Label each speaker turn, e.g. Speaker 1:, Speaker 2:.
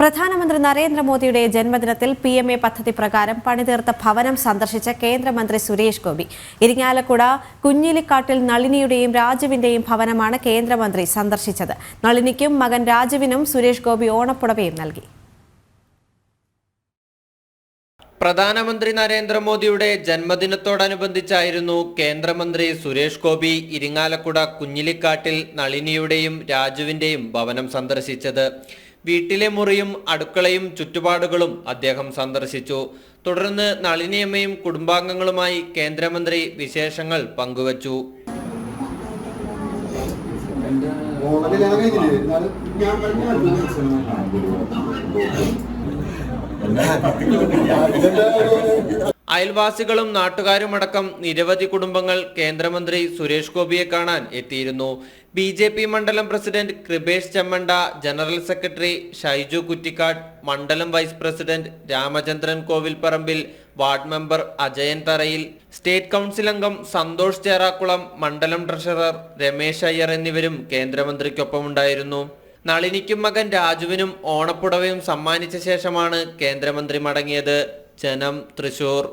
Speaker 1: പ്രധാനമന്ത്രി നരേന്ദ്രമോദിയുടെ ജന്മദിനത്തിൽ പി എം എ പദ്ധതി പ്രകാരം പണിതീർത്ത ഭവനം സന്ദർശിച്ച കേന്ദ്രമന്ത്രി സുരേഷ് ഗോപി. ഇരിങ്ങാലക്കുട കുഞ്ഞിലിക്കാട്ടിൽ നളിനിയുടെയും രാജുവിന്റെയും ഭവനമാണ് കേന്ദ്രമന്ത്രി സന്ദർശിച്ചത്. നളിനിക്കും മകൻ രാജുവിനും സുരേഷ് ഗോപി ഓണപ്പുടവയും നൽകി.
Speaker 2: പ്രധാനമന്ത്രി നരേന്ദ്രമോദിയുടെ ജന്മദിനത്തോടനുബന്ധിച്ചായിരുന്നു കേന്ദ്രമന്ത്രി സുരേഷ് ഗോപി ഇരിങ്ങാലക്കുട കുഞ്ഞിലിക്കാട്ടിൽ നളിനിയുടെയും രാജുവിന്റെയും ഭവനം സന്ദർശിച്ചത്. വീട്ടിലെ മുറിയും അടുക്കളയും ചുറ്റുപാടുകളും അദ്ദേഹം സന്ദർശിച്ചു. തുടർന്ന് നളിനിയമ്മയും കുടുംബാംഗങ്ങളുമായി കേന്ദ്രമന്ത്രി വിശേഷങ്ങൾ പങ്കുവച്ചു. അയൽവാസികളും നാട്ടുകാരുമടക്കം നിരവധി കുടുംബങ്ങൾ കേന്ദ്രമന്ത്രി സുരേഷ് ഗോപിയെ കാണാൻ എത്തിയിരുന്നു. ബി ജെ പി മണ്ഡലം president Kripesh Chemmanda general secretary Shaiju Kuttikkad മണ്ഡലം vice president Ramachandran Kovilparambil ward member Ajayan Tharayil state council അംഗം സന്തോഷ് ചേറാക്കുളം മണ്ഡലം ട്രഷറർ രമേശ് അയ്യർ എന്നിവരും കേന്ദ്രമന്ത്രിക്കൊപ്പമുണ്ടായിരുന്നു. നളിനിക്കും മകൻ രാജുവിനും ഓണപ്പുടവയും സമ്മാനിച്ച ശേഷമാണ് കേന്ദ്രമന്ത്രി മടങ്ങിയത്. ജനം തൃശൂർ.